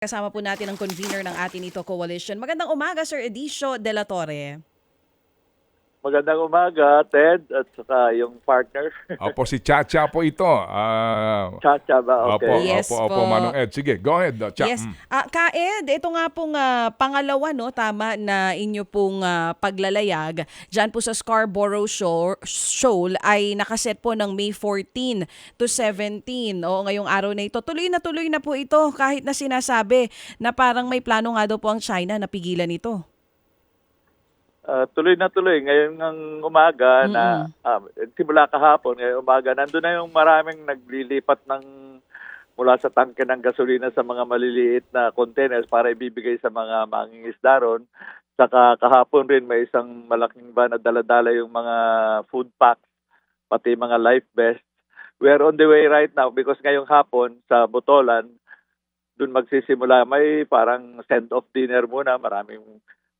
Kasama po natin ang convener ng atin ito coalition. Magandang umaga, Sir Edicio De La Torre. Magandang umaga, Ted, at saka yung partner. Opo, si Chacha po ito. Ah, Chacha ba? Opo, Okay. Yes opo, opo, po. Manong Ed. Sige, go ahead. uh, Cha. Yes. Mm. Ah, Kaed, ito nga pong ah, pangalawa, no, tama na inyo pong ah, paglalayag dyan po sa Scarborough Shore, Shoal ay nakaset po ng May 14 to 17. O ngayong araw na ito. Tuloy na tuloy na po ito kahit na sinasabi na parang may plano nga daw po ang China na pigilan ito. Ah, tuloy na tuloy. Ngayon ng umaga na, ah, simula kahapon, ngayong umaga, nandun na yung maraming naglilipat ng mula sa tangke ng gasolina sa mga maliliit na containers para ibibigay sa mga mangingisda ron. Saka kahapon rin may isang malaking van na daladala yung mga food packs, pati mga life vests. We are on the way right now because ngayong hapon sa Botolan, doon magsisimula. May parang send-off dinner muna. Maraming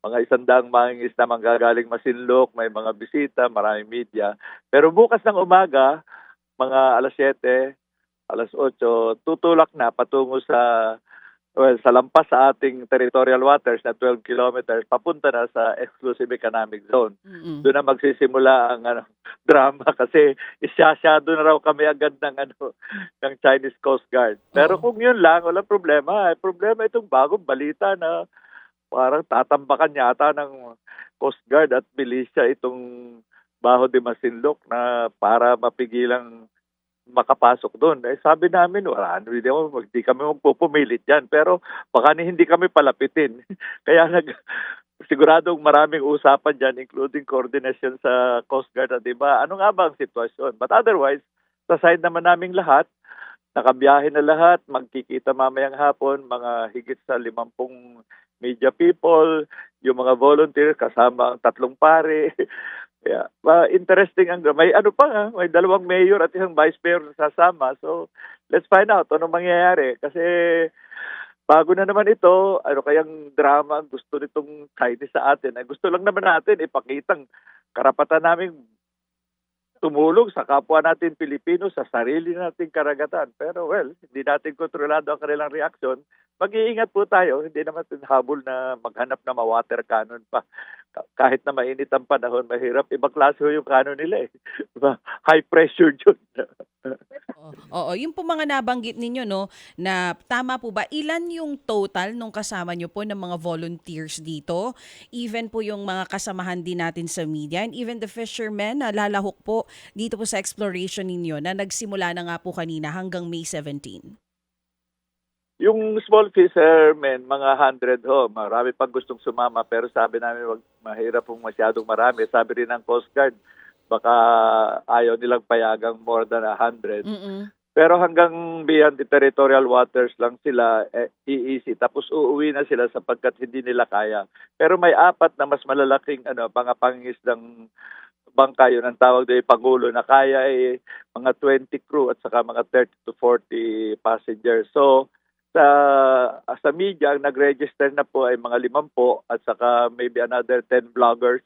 mga isandaang mangingis na manggagaling Masinlok, may mga bisita, maraming media. Pero bukas ng umaga, mga alas 7, alas 8, tutulak na patungo sa well, sa lampas sa ating territorial waters na 12 kilometers, papunta na sa exclusive economic zone. Mm-mm. Doon na magsisimula ang ano, drama kasi isasyado na raw kami agad ng ano ng Chinese Coast Guard. Pero Oo. kung yun lang, wala problema. Problema itong bagong balita na parang tatambakan yata ng Coast Guard at militia itong Baho de Masinloc na para mapigilang makapasok doon. Eh, sabi namin, wala, hindi, hindi kami magpupumilit dyan. Pero baka ni hindi kami palapitin. Kaya nag, siguradong maraming usapan dyan, including coordination sa Coast Guard. At iba, ano nga ba ang sitwasyon? But otherwise, sa side naman naming lahat, nakabiyahe na lahat, magkikita mamayang hapon, mga higit sa limampung media people, yung mga volunteer kasama ang tatlong pare. Kaya, ma- interesting ang may ano pa nga, may dalawang mayor at isang vice mayor na sasama. So, let's find out ano mangyayari kasi bago na naman ito, ano kayang drama ang gusto nitong Chinese sa atin. Ay gusto lang naman natin ipakitang karapatan namin tumulong sa kapwa natin Pilipino sa sarili nating karagatan. Pero well, hindi natin kontrolado ang kanilang reaksyon. Mag-iingat po tayo. Hindi naman habol na maghanap na ma-water cannon pa. Ka- Kahit na mainit ang panahon, mahirap. Ibang yung cannon nila eh. High pressure yun. Oo, Oo, yung po mga nabanggit ninyo no na tama po ba ilan yung total nung kasama nyo po ng mga volunteers dito? Even po yung mga kasamahan din natin sa media and even the fishermen na lalahok po dito po sa exploration ninyo na nagsimula na nga po kanina hanggang May 17. Yung small fishermen, mga 100 ho, marami pang gustong sumama pero sabi namin wag mahirap pong masyadong marami. Sabi rin ng Coast Guard, baka ayaw nilang payagang more than 100. Mm-mm. Pero hanggang beyond the territorial waters lang sila eh, iisi. Tapos uuwi na sila sapagkat hindi nila kaya. Pero may apat na mas malalaking ano, pangapangisdang bangka yun ang tawag doon Pangulo na kaya ay mga 20 crew at saka mga 30 to 40 passengers. So sa sa media ang nag-register na po ay mga limampo at saka maybe another 10 vloggers.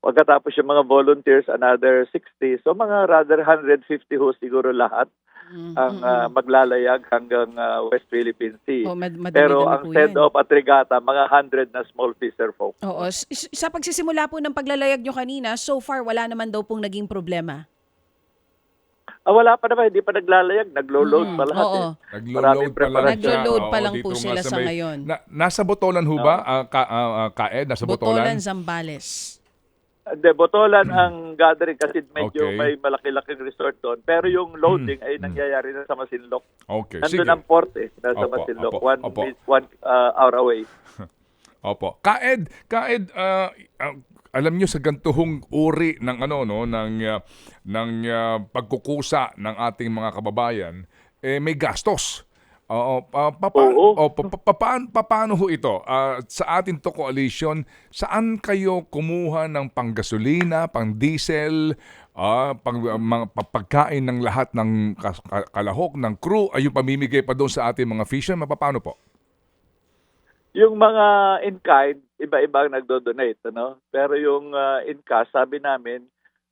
Pagkatapos yung mga volunteers, another 60. So mga rather 150 ho siguro lahat Mm, ang ah, mm. maglalayag hanggang ah, West Philippine Sea. Oh, mad- Pero ang yan. send-off at regata, mga 100 na small fisher folk. Oo, sa pagsisimula po ng paglalayag nyo kanina, so far wala naman daw pong naging problema. Ah, wala pa naman, hindi pa naglalayag. Naglo-load Mm, pa lahat oo. eh. Naglo-load pa lang preparasyon. siya. Naglo-load pa Oo, lang po sila sa may- ngayon. Na, nasa Botolan ho ba, ah, ka, ah, ah, Kaed? Nasa Botolan? Botolan, Zambales. Hindi, Botolan ang gathering kasi medyo Okay. may malaki-laking resort doon. Pero yung loading ay Mm. nangyayari na sa Masinloc. Okay, Nandun sige. ang port eh, nasa Opo, Masinloc. opo, one, opo. mi- one ah, hour away. Opo. Kaed, Kaed, ah, ah, alam niyo sa gantuhong uri ng ano no ng ah, ng ah, pagkukusa ng ating mga kababayan eh may gastos. Oo, pa, pa, pa, Oo. oh, pa, pa, pa- paano- pa- paano ho ito? Ah, sa ating to coalition, saan kayo kumuha ng panggasolina, pang-diesel, ah, pang, mga pa- pagkain ng lahat ng kalahok, ng crew, ay yung pamimigay pa doon sa ating mga fishermen? Paano po? Yung mga in-kind, iba-iba ang nagdo-donate. Ano? Pero yung ah, in-cash, sabi namin,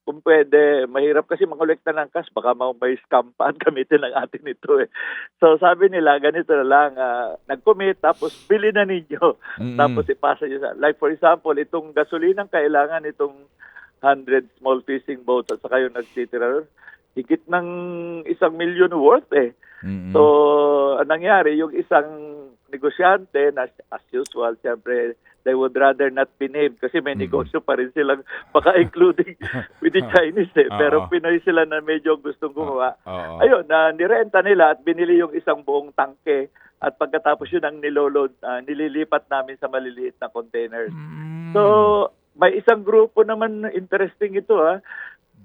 kung pwede, mahirap kasi makolekta ng cash, baka ma- may scam pa at gamitin ng atin ito eh. So sabi nila, ganito na lang, ah, nag-commit, tapos bili na ninyo. Mm-mm. Tapos ipasa nyo sa, like for example, itong gasolinang kailangan itong 100 small fishing boats at saka yung nagtitira higit ng isang milyon worth eh. Mm-mm. So, ang nangyari, yung isang negosyante na as usual, siyempre, they would rather not be named kasi may Mm. negosyo pa rin silang baka including with the Chinese eh. Pero Oo. Pinoy sila na medyo gustong gumawa. Oo. Ayun, na nirenta nila at binili yung isang buong tangke at pagkatapos yun ang niloload, ah, nililipat namin sa maliliit na containers. Mm. So, may isang grupo naman interesting ito ha.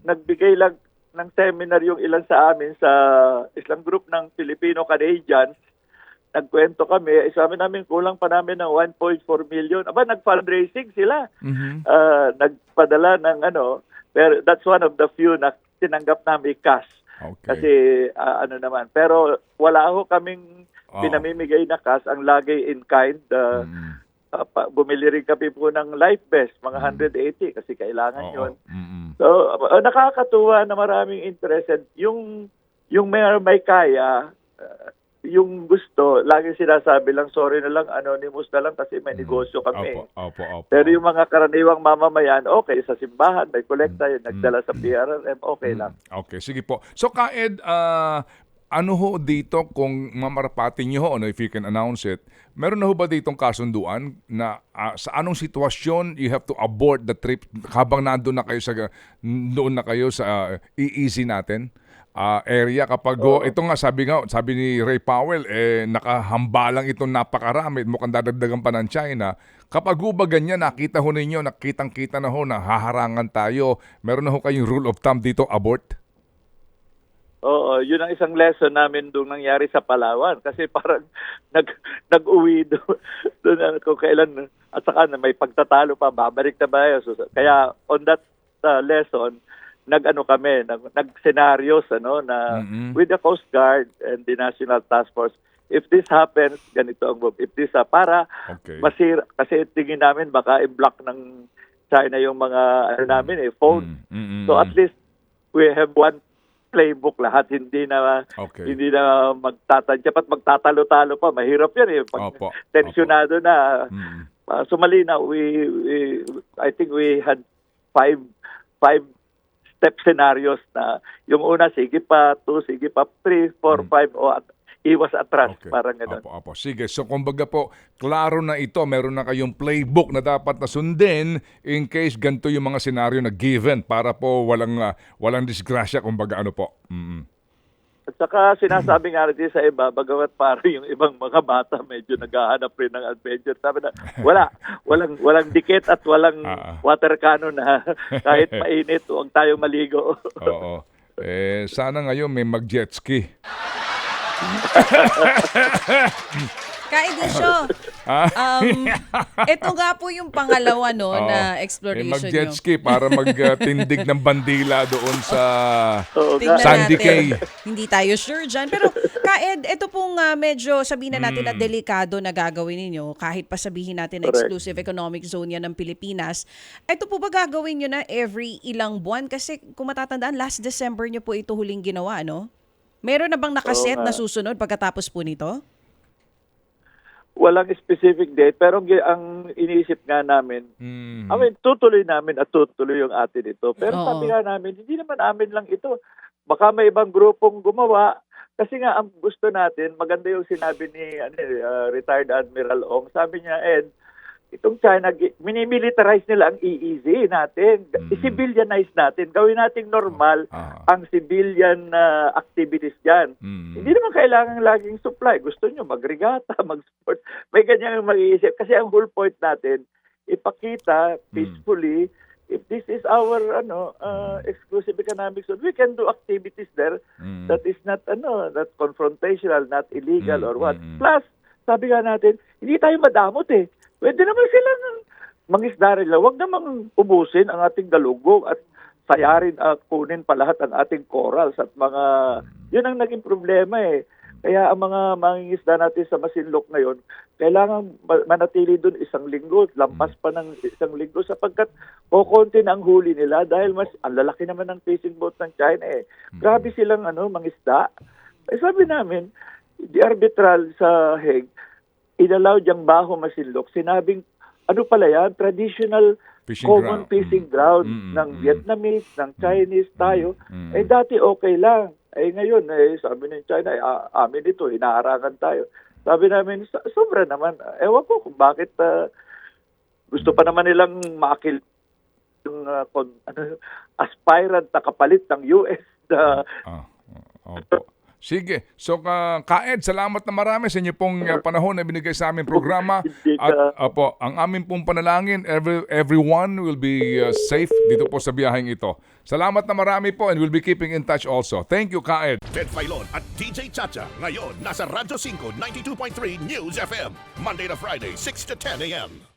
Nagbigay lang ng seminar yung ilan sa amin sa isang group ng Filipino-Canadians. Nagkwento kami, eh, sabi namin kulang pa namin ng 1.4 million. Aba, nag-fundraising sila. Mhm. Ah, nagpadala ng ano, pero that's one of the few na tinanggap namin cash. Okay. Kasi ah, ano naman. Pero wala ho kaming Oo. pinamimigay na cash. Ang lagi in kind. ah, Mm. Ah, pa- bumili rin kami po ng life vest, mga 180 kasi kailangan Oo. yon. Mm-mm. So, uh, nakakatuwa na maraming interested. Yung yung may, may kaya, uh, yung gusto, lagi sinasabi lang, sorry na lang, anonymous na lang kasi may negosyo kami. Opo, opo, opo. Pero yung mga karaniwang mamamayan, okay, sa simbahan, may kolekta, yun, Mm. nagdala sa PRRM, okay lang. Okay, sige po. So, Kaed, ah, ano ho dito kung mamarapatin nyo ho, ano, if you can announce it, meron na ho ba ditong kasunduan na ah, sa anong sitwasyon you have to abort the trip habang nandun na kayo sa, doon na kayo sa ah, EEZ natin? Ah, area kapag ho, ito nga sabi nga sabi ni Ray Powell eh nakahambalang itong napakarami mukhang dadagdagan pa ng China. Kapag ho ba ganyan nakita ho ninyo nakitang kita na ho na haharangan tayo. Meron na ho kayong rule of thumb dito abort? Oo, yun ang isang lesson namin doon nangyari sa Palawan. Kasi parang nag nag-uwi doon doon kung kailan at saka na may pagtatalo pa babalik na ba yun? So, kaya on that uh, lesson nag-ano kami nag, nag-scenarios ano na Mhm. with the Coast Guard and the National Task Force if this happens ganito ang if this uh, para Okay. masira kasi tingin namin baka i-block ng China yung mga ano namin eh phone Mm, mm, mm, So at least we have one playbook lahat hindi na Okay. hindi na magtatadya pat magtatalo-talo pa mahirap yan eh pag Opo, tensyonado na Mm. uh, sumali na we, we I think we had five five step scenarios na yung una sige pa two sige pa three four five o at, iwas atras Okay. parang gano'n Opo, opo. Sige, so kumbaga po, klaro na ito, meron na kayong playbook na dapat na sundin in case ganito yung mga senaryo na given para po walang ah, walang disgrasya, kumbaga ano po. Mm. At saka sinasabi nga rin sa iba, bagamat parang yung ibang mga bata medyo naghahanap rin ng adventure. Sabi na, wala, walang walang dikit at walang ah. water cannon na kahit mainit, huwag tayo maligo. Oo. Eh, sana ngayon may mag-jet ski. Kaedisyo, Ah? um, ito nga po yung pangalawa no, Oo. na exploration mag-jet nyo. ski para magtindig ng bandila doon sa Oo Tingnan natin. Cay. Hindi tayo sure dyan. Pero Kaed, ito pong ah, medyo sabihin na natin na Hmm. delikado na gagawin ninyo kahit pa sabihin natin na Correct. exclusive economic zone yan ng Pilipinas. Ito po ba gagawin nyo na every ilang buwan? Kasi kung matatandaan, last December nyo po ito huling ginawa, no? Meron na bang nakaset Oo nga. na susunod pagkatapos po nito? Walang specific date, pero ang, iniisip nga namin, Mm. I mean, tutuloy namin at tutuloy yung atin ito. Pero Oo. sabi nga namin, hindi naman amin lang ito. Baka may ibang grupong gumawa. Kasi nga, ang gusto natin, maganda yung sinabi ni ano, uh, retired Admiral Ong. Sabi niya, Ed, itong China, minimilitarize nila ang EEZ natin. Mm. I-civilianize natin. Gawin nating normal Ah. ang civilian na activities dyan. Mm. Hindi naman kailangan laging supply. Gusto nyo magregata, mag-sport. May ganyan ang mag-iisip. Kasi ang whole point natin, ipakita peacefully if this is our ano uh, exclusive economic zone, we can do activities there Mm. that is not ano, not confrontational, not illegal Mm, or what. mm, mm. Plus, sabi nga natin, hindi tayo madamot eh. Pwede naman silang mangisda rin lang. Huwag namang ubusin ang ating galugong at sayarin at kunin pa lahat ang ating corals at mga... Yun ang naging problema eh. Kaya ang mga mangingisda natin sa Masinloc ngayon, kailangan ma- manatili doon isang linggo, lampas pa ng isang linggo sapagkat kokonti na ang huli nila dahil mas ang lalaki naman ng fishing boat ng China eh. Grabe silang ano, mangisda. Eh sabi namin, di arbitral sa Hague, inalaw diyang baho Masinloc, sinabing ano pala yan, traditional Fishing common ground. fishing Mm. ground Mm, ng mm, Vietnamese, ng Chinese, tayo. Mm. Eh dati okay lang. Eh ngayon, eh, sabi ng China, eh, ah, amin ito, inaarangan tayo. Sabi namin, "So- sobra naman. Ewan ko kung bakit ah, gusto pa naman nilang makil yung ah, kon- ano, aspirant na kapalit ng US na Ah, opo. Sige. So, ka Kaed, salamat na marami sa inyo pong uh, panahon na binigay sa aming programa. At ka- opo, ang aming pong panalangin, every, everyone will be uh, safe dito po sa biyaheng ito. Salamat na marami po and we'll be keeping in touch also. Thank you, Kaed. Ted Filon at DJ Chacha. Ngayon, nasa Radyo 5, 92.3 News FM. Monday to Friday, 6 to 10 a.m.